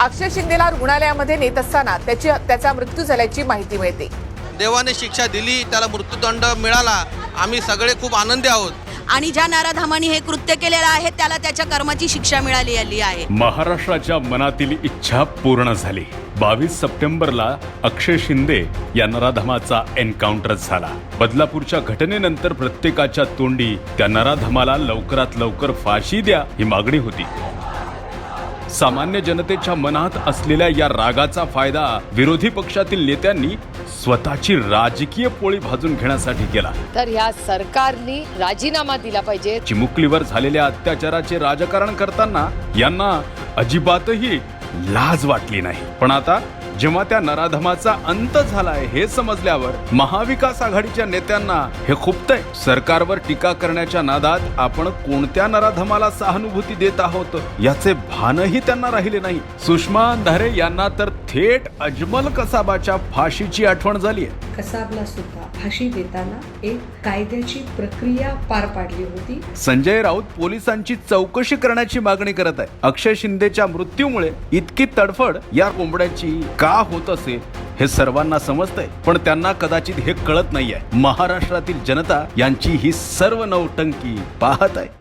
अक्षय शिंदेला रुग्णालयामध्ये नेत असताना त्याची त्याचा मृत्यू झाल्याची माहिती मिळते. देवाने शिक्षा दिली त्याला मृत्यूदंड मिळाला. आम्ही सगळे खूप आनंदी आहोत. आणि ज्या नराधामाने हे कृत्य केलेलं आहे त्याला त्याच्या कर्माची शिक्षा मिळाली आली आहे. महाराष्ट्राच्या मनातील इच्छा पूर्ण झाली. बावीस सप्टेंबरला अक्षय शिंदे या नराधमाचा एन्काउंटर झाला. बदलापूरच्या घटनेनंतर प्रत्येकाच्या तोंडी त्या नराधमाला लवकरात लवकर फाशी द्या ही मागणी होती. सामान्य जनतेच्या मनात असलेल्या या रागाचा फायदा विरोधी पक्षातील नेत्यांनी स्वतःची राजकीय पोळी भाजून घेण्यासाठी केला. तर ह्या सरकारने राजीनामा दिला पाहिजे. चिमुकलीवर झालेल्या अत्याचाराचे राजकारण करताना यांना अजिबातही लाज वाटली नाही. पण आता जेव्हा त्या नराधमाचा अंत झालाय हे समजल्यावर महाविकास आघाडीच्या नेत्यांना हे खुपतंय. सरकारवर टीका करण्याच्या नादात आपण कोणत्या नराधमाला सहानुभूती देत आहोत? याचे भानही त्यांना राहिले नाही. सुषमा अंधारे यांना तर थेट अजमल कसाबाच्या फाशीची आठवण झाली आहे कसाबला सुद्धा फाशी देताना एक कायद्याची प्रक्रिया पार पाडली होती. संजय राऊत पोलिसांची चौकशी करण्याची मागणी करत आहे अक्षय शिंदेच्या मृत्यूमुळे इतकी तडफड या कोंबड्याची का का होत असेल हे सर्वांना समजतंय पण त्यांना कदाचित हे कळत नाहीये. महाराष्ट्रातील जनता यांची ही सर्व नौटंकी पाहत आहे.